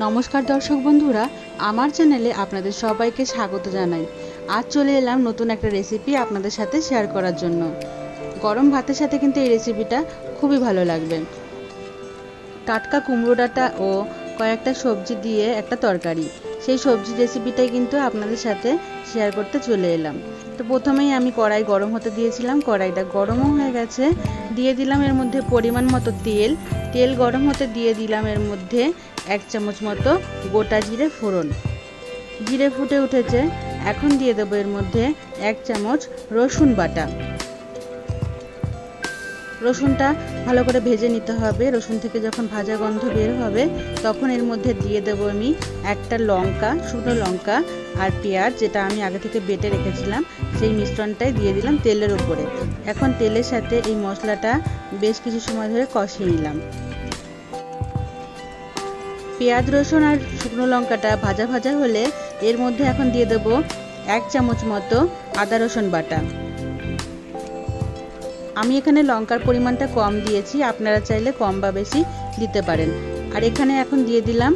নমস্কার দর্শক বন্ধুরা, আমার চ্যানেলে আপনাদের সবাইকে স্বাগত জানাই। আজ চলে এলাম নতুন একটা রেসিপি আপনাদের সাথে শেয়ার করার জন্য। গরম ভাতের সাথে কিন্তু এই রেসিপিটা খুবই ভালো লাগবে। টাটকা কুমড়ো ডাঁটা ও কয়েকটা সবজি দিয়ে একটা তরকারি। সেই সবজি রেসিপিটাই কিন্তু আপনাদের সাথে শেয়ার করতে চলে এলাম। তো প্রথমেই আমি কড়াই গরম হতে দিয়েছিলাম। কড়াইটা গরমও হয়ে গেছে। দিয়ে দিলাম এর মধ্যে পরিমাণ মতো তেল। তেল গরম হতে দিয়ে দিলাম এর মধ্যে এক চামচ মতো গোটা জিরে ফোড়ন। জিরে ফুটে উঠেছে। এখন দিয়ে দেবো এর মধ্যে এক চামচ রসুন বাটা। রসুনটা ভালো করে ভেজে নিতে হবে। রসুন থেকে যখন ভাজা গন্ধ বের হবে, তখন এর মধ্যে দিয়ে দেবো আমি একটা লঙ্কা, শুকনো লঙ্কা আর পেঁয়াজ, যেটা আমি আগে থেকে বেটে রেখেছিলাম। সেই মিশ্রণটাই দিয়ে দিলাম তেলের উপরে। এখন তেলের সাথে এই মশলাটা বেশ কিছু সময় ধরে কষিয়ে নিলাম। পেঁয়াজ, রসুন আর শুকনো লঙ্কাটা ভাজা ভাজা হলে এর মধ্যে এখন দিয়ে দেব এক চামচ মতো আদা রসুন বাটা। আমি এখানে লঙ্কার পরিমাণটা কম দিয়েছি, আপনারা চাইলে কম বা বেশি দিতে পারেন। আর এখানে এখন দিয়ে দিলাম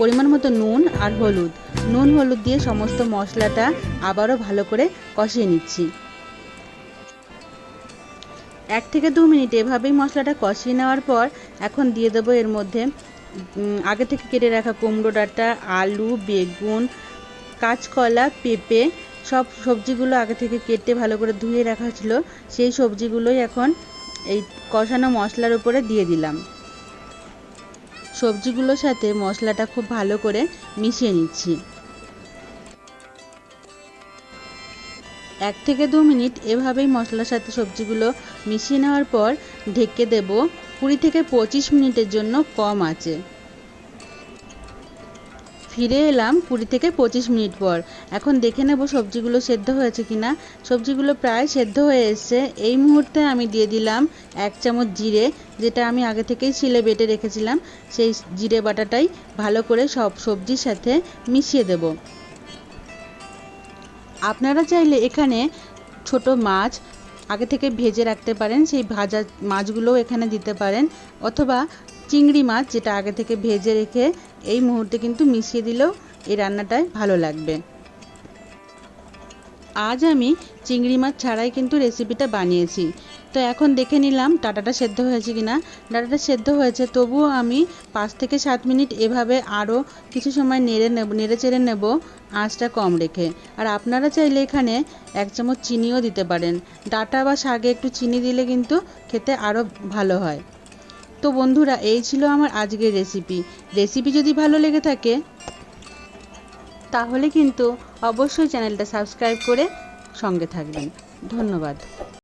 পরিমাণ মতো নুন আর হলুদ। নুন, হলুদ দিয়ে সমস্ত মশলাটা আবারও ভালো করে কষিয়ে নিচ্ছি। এক থেকে দু মিনিট এভাবেই মশলাটা কষিয়ে নেওয়ার পর এখন দিয়ে দেবো এর মধ্যে আগে থেকে কেটে রাখা কুমড়ো ডাঁটা আলু, বেগুন, কাঁচকলা, পেঁপে সব সবজিগুলো আগে থেকে কেটে ভালো করে ধুয়ে রাখা ছিল, সেই সবজিগুলোই এখন এই কষানো মশলার উপরে দিয়ে দিলাম। সবজিগুলোর সাথে মশলাটা খুব ভালো করে মিশিয়ে নিচ্ছি। এক থেকে দু মিনিট এভাবেই মশলার সাথে সবজিগুলো মিশিয়ে নেওয়ার পর ঢেকে দেব। কুড়ি থেকে পঁচিশ মিনিটের জন্য কম আছে। ফিরে এলাম কুড়ি থেকে পঁচিশ মিনিট পর। এখন দেখে নেব সবজিগুলো সেদ্ধ হয়েছে কিনা। সবজিগুলো প্রায় সেদ্ধ হয়ে এসছে। এই মুহূর্তে আমি দিয়ে দিলাম এক চামচ জিরে, যেটা আমি আগে থেকেই ছিলে বেটে রেখেছিলাম। সেই জিরে বাটাটাই ভালো করে সব সবজির সাথে মিশিয়ে দেব। আপনারা চাইলে এখানে ছোট মাছ আগে থেকে ভেজে রাখতে পারেন, সেই ভাজা মাছগুলোও এখানে দিতে পারেন, অথবা চিংড়ি মাছ যেটা আগে থেকে ভেজে রেখে এই মুহূর্তে কিন্তু মিশিয়ে দিলেও এই রান্নাটায় ভালো লাগবে। আজ আমি চিংড়ি মাছ ছাড়াই কিন্তু রেসিপিটা বানিয়েছি। তো এখন দেখে নিলাম ডাটাটা সেদ্ধ হয়েছে কিনা। ডাটাটা সেদ্ধ হয়েছে, তবুও আমি পাঁচ থেকে সাত মিনিট এভাবে আরও কিছু সময় নেড়ে নেব, নেড়ে চেড়ে নেব আঁচটা কম রেখে। আর আপনারা চাইলে এখানে এক চামচ চিনিও দিতে পারেন। ডাটা বা শাকে একটু চিনি দিলে কিন্তু খেতে আরও ভালো হয়। তো বন্ধুরা, এই ছিল আমার আজকের রেসিপি রেসিপি যদি ভালো লেগে থাকে তাহলে কিন্তু অবশ্যই চ্যানেলটা সাবস্ক্রাইব করে সঙ্গে থাকবেন। ধন্যবাদ।